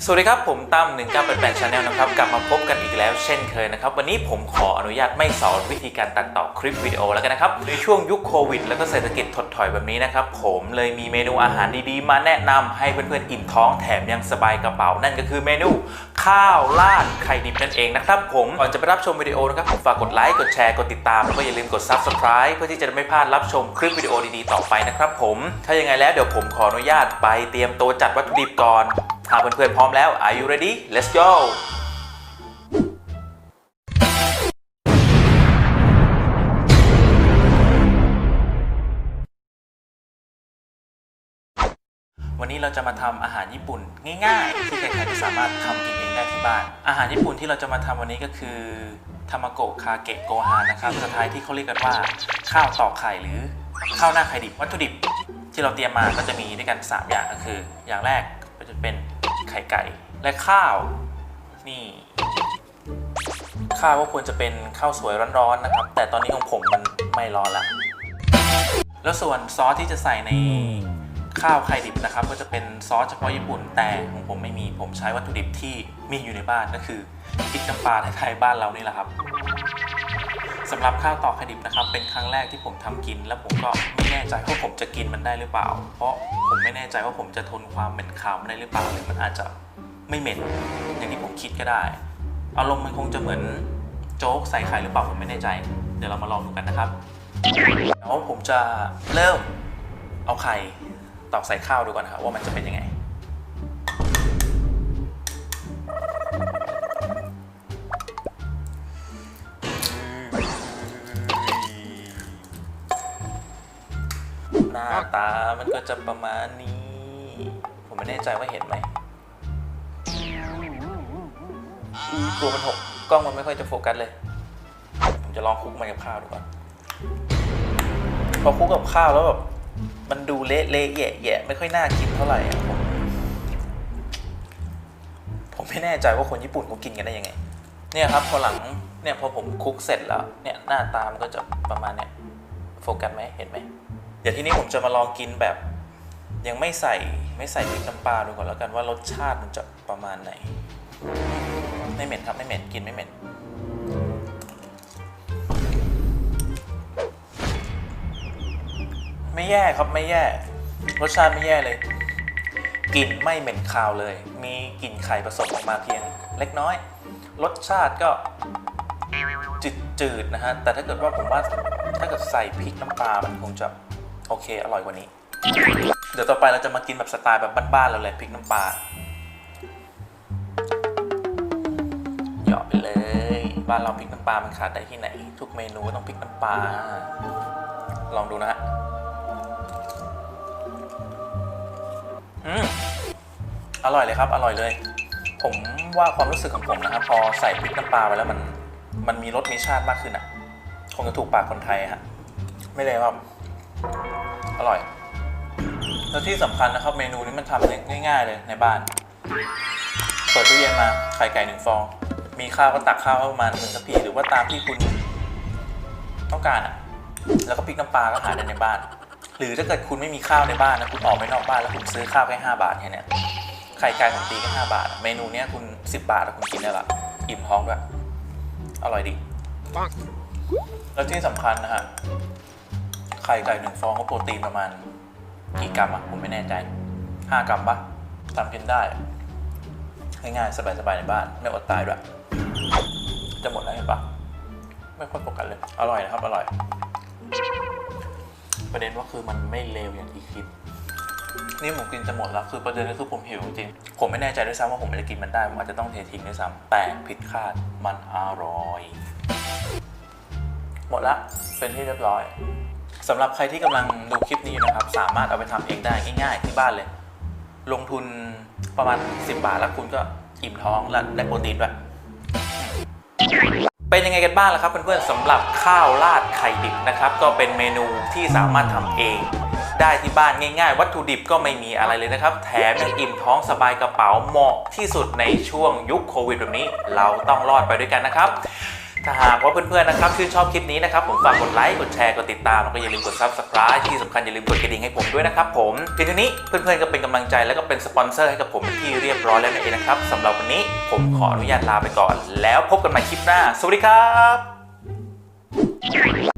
สวัสดีครับ ผมตั้ม1988 Channel นะครับ กลับมาพบกันอีกแล้วเช่นเคยนะครับ วันนี้ผมขออนุญาตไม่สอนวิธีการตัดต่อคลิปวิดีโอแล้วกันนะครับ ในช่วงยุคโควิด แล้วก็เศรษฐกิจถดถอยแบบนี้นะครับ ผมเลยมีเมนูอาหารดีๆ มาแนะนำให้เพื่อนๆอิ่มท้องแถมยังสบายกระเป๋า นั่นก็คือเมนูข้าวราดไข่ดิบนั่นเองนะครับผมก่อนจะไปรับชมวิดีโอนะครับผมฝากกดไลค์กดแชร์กดติดตามแล้วก็อย่าลืมกด Subscribe เพื่อที่จะไม่พลาดรับชมคลิปวิดีโอดีๆต่อไปนะครับผมถ้ายังไงแล้วเดี๋ยวผมขออนุญาตไปเตรียมตัวจัดวัตถุดิบก่อน ถ้าเพื่อนๆพร้อมแล้ว Are you ready Let's go วันนี้เราจะมาทำอาหารญี่ปุ่นง่ายๆ ที่ใครๆก็สามารถทำกินเองได้ที่บ้าน อาหารญี่ปุ่นที่เราจะมาทำวันนี้ก็คือทามาโกะคาเกะโกฮานนะครับภาษาไทยที่เขาเรียกกันว่าข้าวตอกไข่หรือข้าวหน้าไข่ดิบวัตถุดิบที่เราเตรียมมาก็จะมีด้วยกัน 3 อย่างก็คือ อย่างแรกก็จะเป็น ไข่ไก่ และข้าว นี่ ข้าวก็ควรจะเป็นข้าวสวยร้อนๆนะครับ แต่ตอนนี้ของผมมันไม่ร้อนละแล้วส่วนซอสที่จะใส่ในข้าวไข่ดิบนะครับ ก็จะเป็นซอสเฉพาะญี่ปุ่นแต่ของผมไม่มีผมใช้วัตถุดิบที่มีอยู่ในบ้านก็คือพริกน้ำปลาไทยๆบ้านเรานี่แหละครับ สำหรับข้าวตอกไข่ดิบนะครับ เป็นครั้งแรกที่ผมทำกิน แล้วผมก็ไม่แน่ใจว่าผมจะกินมันได้หรือเปล่า เพราะผมไม่แน่ใจว่าผมจะทนความเหม็นคาวมันได้หรือเปล่าหรือมันอาจจะไม่เหม็นอย่างที่ผมคิดก็ได้ อารมณ์มันคงจะเหมือนโจ๊กใส่ไข่หรือเปล่าผมไม่แน่ใจ เดี๋ยวเรามาลองดูกันนะครับแล้วผมจะเริ่มเอาไข่ตอกใส่ข้าวดูก่อนครับว่ามันจะเป็นยังไง ตา มันก็จะประมาณนี้ ผมไม่แน่ใจว่าเห็นไหมกลัวมันหกกล้องมันไม่ค่อยจะโฟกัสเลย ผมจะลองคุกมันกับข้าวดูก่อนพอคุกกับข้าวแล้วแบบมันดูเละเละแยะแยะไม่ค่อยน่ากินเท่าไหร่ผมผมไม่แน่ใจว่าคนญี่ปุ่นเขากินกันได้ยังไง เนี่ยครับพอหลังเนี่ยพอผมคุกเสร็จแล้วเนี่ยหน้าตามันก็จะประมาณเนี่ยโฟกัสไหมเห็นไหม เดี๋ยวทีนี้ผมจะมาลองกินแบบ ยังไม่ใส่ไม่ใส่พริกน้ำปลาดูก่อนแล้วกันว่ารสชาติมันจะประมาณไหน ไม่เหม็นครับไม่เหม็นกินไม่เหม็นไม่แย่ครับไม่แย่ รสชาติไม่แย่เลยกลิ่นไม่เหม็นคาวเลย มีกลิ่นไข่ผสมออกมาเพียงเล็กน้อย รสชาติก็จืดๆนะฮะ แต่ถ้าเกิดว่าผมว่าถ้าเกิดใส่พริกน้ำปลา มันคงจะ โอเค อร่อยกว่านี้ เดี๋ยวต่อไปเราจะมากินแบบสไตล์แบบบ้านๆเราเลยพริกน้ำปลาเหยาะไปเลย บ้านเราพริกน้ำปลามันขาดได้ที่ไหน ทุกเมนูต้องพริกน้ำปลาลองดูนะฮะอืมอร่อยเลยครับ อร่อยเลย ผมว่าความรู้สึกของผมนะครับ พอใส่พริกน้ำปลาไปแล้วมัน มันมีรสมีชาติมากขึ้นอะ คงจะถูกปากคนไทยฮะ ไม่เลยครับ อร่อย แล้วที่สำคัญนะครับเมนูนี้มันทำง่ายๆเลยในบ้าน เปิดตู้เย็นมาไข่ไก่หนึ่งฟอง มีข้าวก็ตักข้าวประมาณหนึ่งกะพีหรือว่าตามที่คุณต้องการอะ แล้วก็พริกน้ำปลาก็หาได้ในบ้าน หรือถ้าเกิดคุณไม่มีข้าวในบ้านนะคุณออกไปนอกบ้านแล้วคุณซื้อข้าวแค่5บาทแค่เนี้ยไข่ไก่ผมตีแค่5บาท เมนูเนี้ยคุณ10บาทแล้วคุณกินได้ละอิ่มท้องด้วย อร่อยดี แล้วที่สำคัญนะฮะ ไข่ไก่หนึ่งฟองก็โปรตีนประมาณ กี่กรัมอะผมไม่แน่ใจ5กรัมปะทำกินได้ ง่ายๆ สบายๆในบ้าน ไม่อดตายด้วย จะหมดแล้วเห็นปะไม่ค่อยโฟกัสเลย อร่อยนะครับ อร่อย ประเด็นว่าคือมันไม่เลวอย่างที่คิด นี่ผมกินจะหมดแล้ว คือประเด็นก็คือผมหิวจริง ผมไม่แน่ใจด้วยซ้ำว่าผมจะกินมันได้ ผมอาจจะต้องเททิ้งด้วยซ้ำแต่ผิดคาด มันอร่อย หมดละ เป็นที่เรียบร้อย สำหรับใครที่กำลังดูคลิปนี้อยู่นะครับ สามารถเอาไปทำเองได้ง่าย ๆ ที่บ้านเลย ลงทุนประมาณ 10 บาทแล้วคุณก็อิ่มท้องและได้โปรตีนด้วยเป็นยังไงกันบ้างล่ะครับเพื่อนๆสำหรับข้าวราดไข่ดิบนะครับ ก็เป็นเมนูที่สามารถทำเอง ได้ที่บ้านง่ายๆ วัตถุดิบก็ไม่มีอะไรเลยนะครับ แถมยังอิ่มท้องสบายกระเป๋าเหมาะที่สุดในช่วงยุคโควิดแบบนี้ เราต้องรอดไปด้วยกันนะครับ ถ้าหากว่าเพื่อนๆนะครับชื่นชอบคลิปนี้นะครับผมฝากกดไลค์กดแชร์กดติดตามแล้วก็อย่าลืมกด subscribe ที่สำคัญอย่าลืมกดกระดิ่งให้ผมด้วยนะครับผมทีนี้เพื่อนๆก็เป็นกำลังใจแล้วก็เป็นสปอนเซอร์ให้กับผมที่เรียบร้อยแล้วนั่นเองนะครับสำหรับวันนี้ผมขออนุญาตลาไปก่อน แล้วพบกันใหม่คลิปหน้า สวัสดีครับ